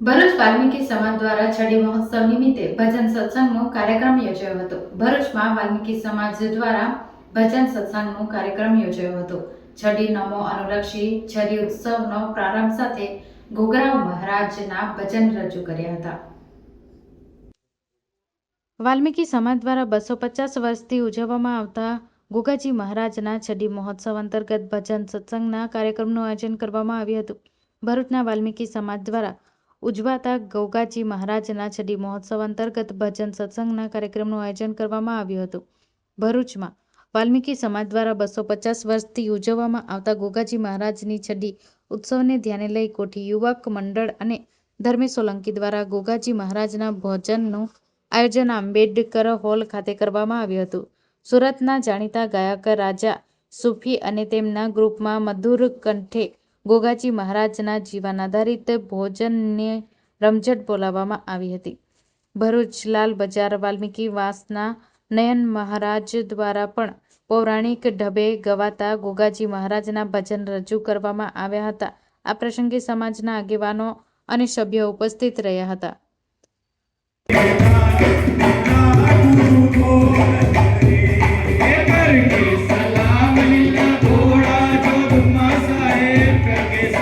ભરૂચ વાલ્મીકી સમાજ દ્વારા છડી મહોત્સવ નિમિત્તે ભજન સત્સંગનો કાર્યક્રમ યોજાયો હતો. ભરૂચમાં વાલ્મીકી સમાજ દ્વારા ભજન સત્સંગનો કાર્યક્રમ યોજાયો હતો. છડી નમો અનુલક્ષી છડી ઉત્સવનો પ્રારંભ સાથે ગોગરાવ મહારાજના ભજન રજૂ કર્યા હતા. વાલ્મીકી સમાજ દ્વારા બસો પચાસ વર્ષથી ઉજવવામાં આવતા ગોગાજી મહારાજના છડી મહોત્સવ અંતર્ગત ભજન સત્સંગના કાર્યક્રમનું આયોજન કરવામાં આવ્યું હતું. ભરૂચના વાલ્મીકી સમાજ દ્વારા ઉજવાતા ગોગાજી મહારાજના છડી મહોત્સવ અંતર્ગત ભજન સત્સંગના કાર્યક્રમનું આયોજન કરવામાં આવ્યું હતું. ભરૂચમાં વાલ્મીકી સમાજ દ્વારા બસો પચાસ વર્ષથી ઉજવવામાં આવતા ગોગાજી મહારાજની છડી ઉત્સવને ધ્યાને લઈ કોઠી યુવક મંડળ અને ધર્મે સોલંકી દ્વારા ગોગાજી મહારાજના ભોજનનું આયોજન આંબેડકર હોલ ખાતે કરવામાં આવ્યું હતું. સુરતના જાણીતા ગાયક રાજા સુફી અને તેમના ગ્રુપમાં મધુર કંઠે ગોગાજી મહારાજના જીવન આધારિત ભોજનને રમઝટ બોલાવવામાં આવી હતી. ભરૂચ લાલ બજાર વાલ્મીકી વાસના નયન મહારાજ દ્વારા પણ પૌરાણિક ઢબે ગવાતા ગોગાજી મહારાજના ભજન રજૂ કરવામાં આવ્યા હતા. આ પ્રસંગે સમાજના આગેવાનો અને સભ્યો ઉપસ્થિત રહ્યા હતા. que